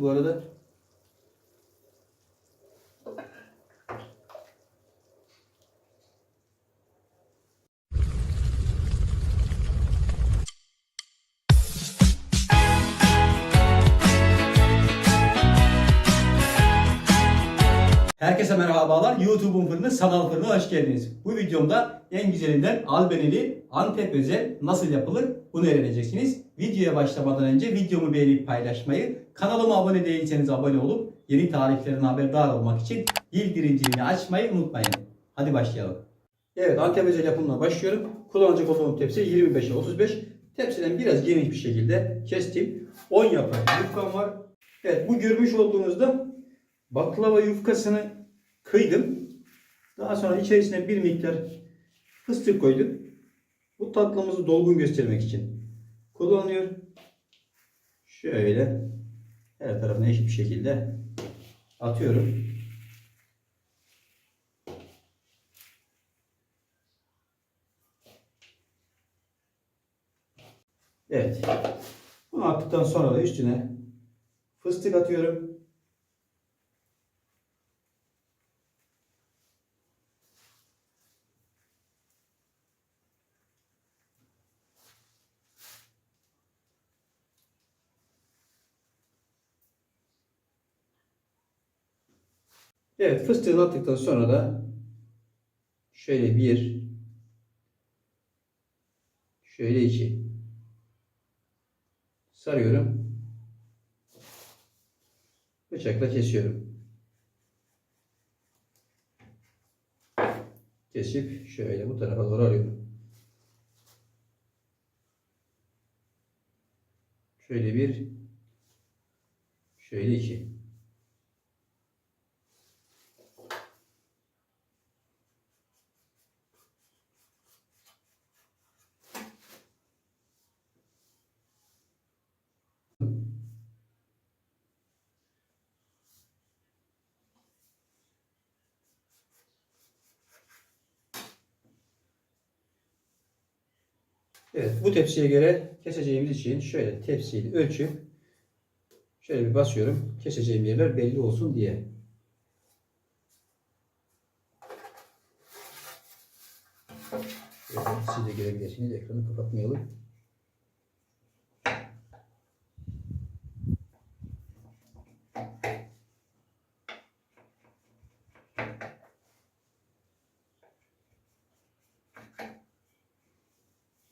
bu arada. Herkese merhabalar. YouTube'un fırını, sanal fırına hoş geldiniz. Bu videomda en güzelinden albenili Antep özel nasıl yapılır bunu öğreneceksiniz. Videoya başlamadan önce videomu beğenip paylaşmayı, kanalıma abone değilseniz abone olup yeni tariflerin haberdar olmak için bildirim zilini açmayı unutmayın. Hadi başlayalım. Evet Antep özel yapımına başlıyorum. Kullanacak olduğum tepsi 25'e 35. Tepsiden biraz geniş bir şekilde kestim. 10 yaprak yufkam var. Evet bu görmüş olduğunuzda baklava yufkasını kıydım. Daha sonra içerisine bir miktar fıstık koydum. Bu tatlımızı dolgun göstermek için kullanıyor. Şöyle her tarafına eşit bir şekilde atıyorum. Evet. Bunu attıktan sonra da üstüne fıstık atıyorum. Evet fıstığını attıktan sonra da şöyle bir şöyle iki sarıyorum. Bıçakla kesiyorum. Kesip şöyle bu tarafa doğru alıyorum. Şöyle bir şöyle iki. Evet bu tepsiye göre keseceğimiz için şöyle tepsiyi ölçüp şöyle bir basıyorum. Keseceğim yerler belli olsun diye. Siz de görebilirsiniz. Ekranı kapatmayalım.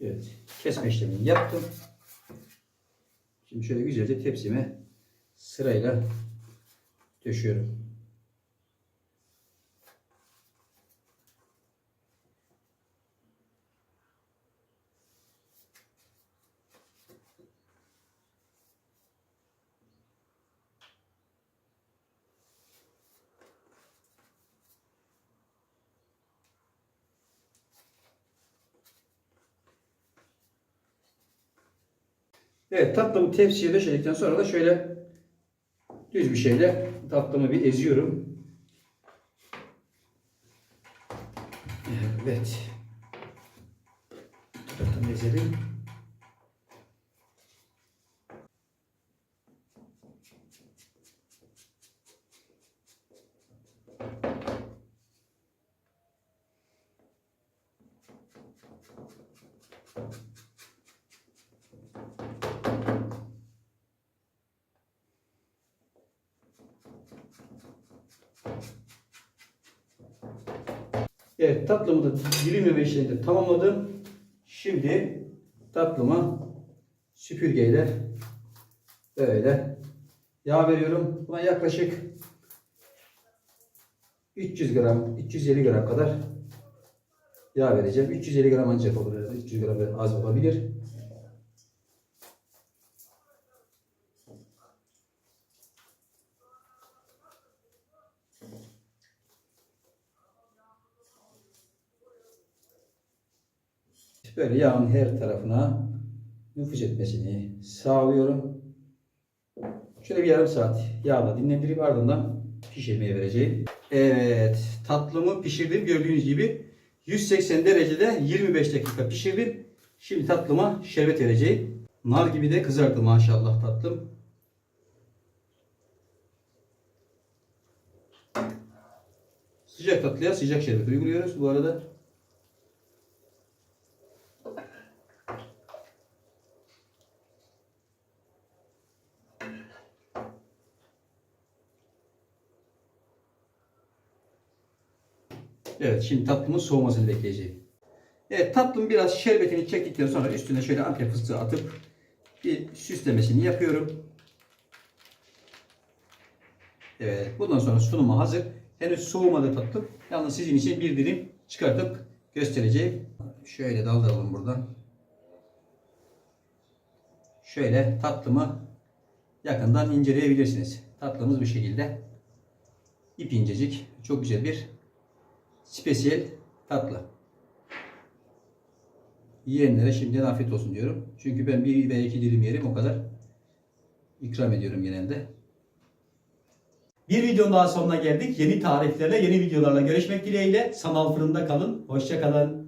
Evet. Kesme işlemini yaptım. Şimdi şöyle güzelce tepsime sırayla döşüyorum. Evet tatlımı tepsiye döşedikten sonra da şöyle düz bir şeyle tatlımı bir eziyorum. Evet. Tatlımı ezelim. Evet tatlımı da dilimleme işlemini tamamladım. Şimdi tatlıma süpürgeyle böyle yağ veriyorum. Buna yaklaşık 300 gram, 350 gram kadar yağ vereceğim. 350 gram ancak olur. herhalde. 300 gram az olabilir. Böyle yağın her tarafına nüfuz etmesini sağlıyorum. Şöyle bir yarım saat yağda dinlendirip ardından pişirmeye vereceğim. Evet tatlımı pişirdim gördüğünüz gibi 180 derecede 25 dakika pişirdim. Şimdi tatlıma şerbet vereceğim. Nar gibi de kızardı maşallah tatlım. Sıcak tatlıya sıcak şerbet uyguluyoruz bu arada. Evet şimdi tatlımın soğumasını bekleyeceğim. Evet tatlım biraz şerbetini çektikten sonra üstüne şöyle antep fıstığı atıp bir süslemesini yapıyorum. Evet bundan sonra sunuma hazır. Henüz soğumadı tatlım. Yalnız sizin için bir dilim çıkartıp göstereceğim. Şöyle daldıralım buradan. Şöyle tatlımı yakından inceleyebilirsiniz. Tatlımız bu şekilde. İp incecik. Çok güzel bir spesiyel tatlı. Yiyenlere şimdiden afiyet olsun diyorum. Çünkü ben bir veya iki dilim yerim o kadar. ikram ediyorum genelde. Bir videonun daha sonuna geldik. Yeni tariflerle, yeni videolarla görüşmek dileğiyle. Sanal fırında kalın. Hoşça kalın.